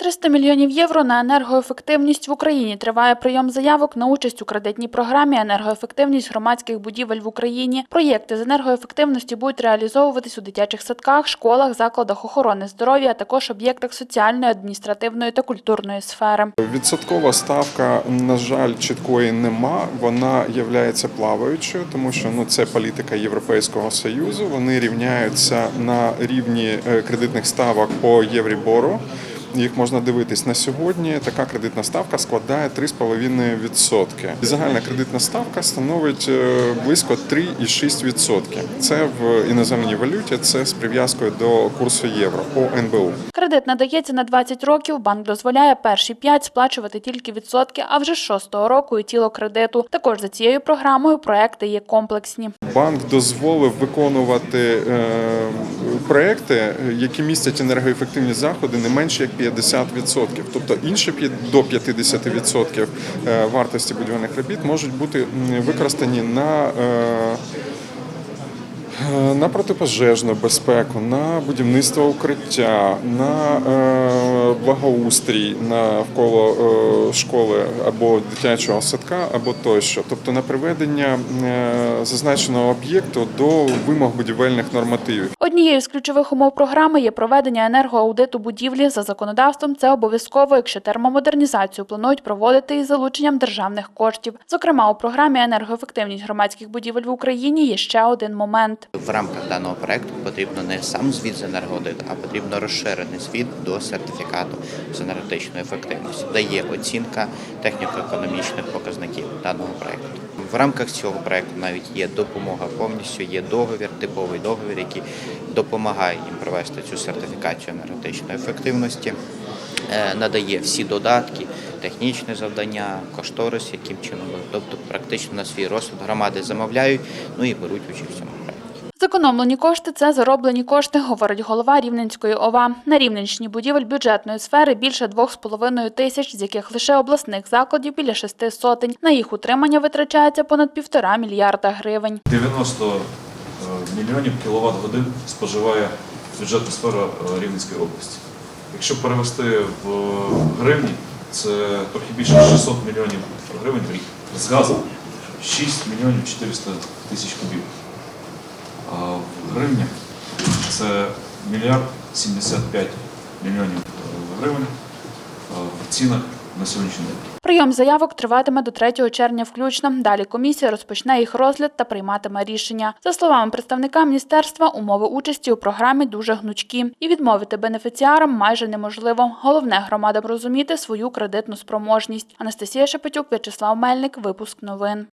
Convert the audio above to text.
300 мільйонів євро на енергоефективність в Україні. Триває прийом заявок на участь у кредитній програмі «Енергоефективність громадських будівель в Україні». Проєкти з енергоефективності будуть реалізовуватись у дитячих садках, школах, закладах охорони здоров'я, а також об'єктах соціальної, адміністративної та культурної сфери. Відсоткова ставка, на жаль, чіткої нема. Вона є плаваючою, тому що ну це політика Європейського союзу. Вони рівняються на рівні е, кредитних ставок по Єврібору. Їх можна дивитись на сьогодні. Така кредитна ставка складає 3,5%. І Загальна кредитна ставка становить е, близько 3,6%. Це в іноземній валюті. Це з прив'язкою до курсу євро по НБУ. Кредит надається на 20 років. Банк дозволяє перші 5 сплачувати тільки відсотки, а вже з шостого року і тіло кредиту. Також за цією програмою проекти є комплексні. Банк дозволив виконувати е, проекти, які містять енергоефективні заходи не менше як 50%. Тобто інші до 50% е, вартості будівельних робіт можуть бути використані на Е, на протипожежну безпеку, на будівництво укриття, на е, благоустрій навколо е, школи або дитячого садка, або тощо, тобто на приведення е, зазначеного об'єкту до вимог будівельних нормативів. Однією з ключових умов програми є проведення енергоаудиту будівлі. За законодавством це обов'язково, якщо термомодернізацію планують проводити із залученням державних коштів. Зокрема, у програмі енергоефективність громадських будівель в Україні є ще один момент. В рамках даного проекту потрібно не сам звіт з енергоаудиту, а потрібно розширений звіт до сертифікату з енергетичної ефективності, де є оцінка техніко-економічних показників даного проекту. В рамках цього проекту навіть є допомога повністю, є договір, типовий договір, який допомагає їм провести цю сертифікацію енергетичної ефективності, е, надає всі додатки, технічне завдання, кошторис, яким чином, тобто практично на свій розсуд громади замовляють, ну і беруть участь в цьому проекті. Зекономлені кошти це зароблені кошти, говорить голова Рівненської ОВА. На Рівненщині будівель бюджетної сфери більше 2,5 тисяч, з яких лише обласних закладів біля шести сотень. На їх утримання витрачається понад півтора мільярда гривень. 90 е, мільйонів кіловат годин споживає бюджетна сфера е, Рівненської області. Якщо перевести в гривні, це трохи більше 600 мільйонів гривень в рік. З газом 6 мільйонів 400 тисяч кубів. В гривнях це мільярд 75 мільйонів е, гривень в цінах на сьогоднішній день. Прийом заявок триватиме до 3 червня включно. Далі комісія розпочне їх розгляд та прийматиме рішення. За словами представника міністерства, умови участі у програмі дуже гнучкі, і відмовити бенефіціарам майже неможливо. Головне громадам розуміти свою кредитну спроможність. Анастасія Шепетюк, В'ячеслав Мельник, випуск новин.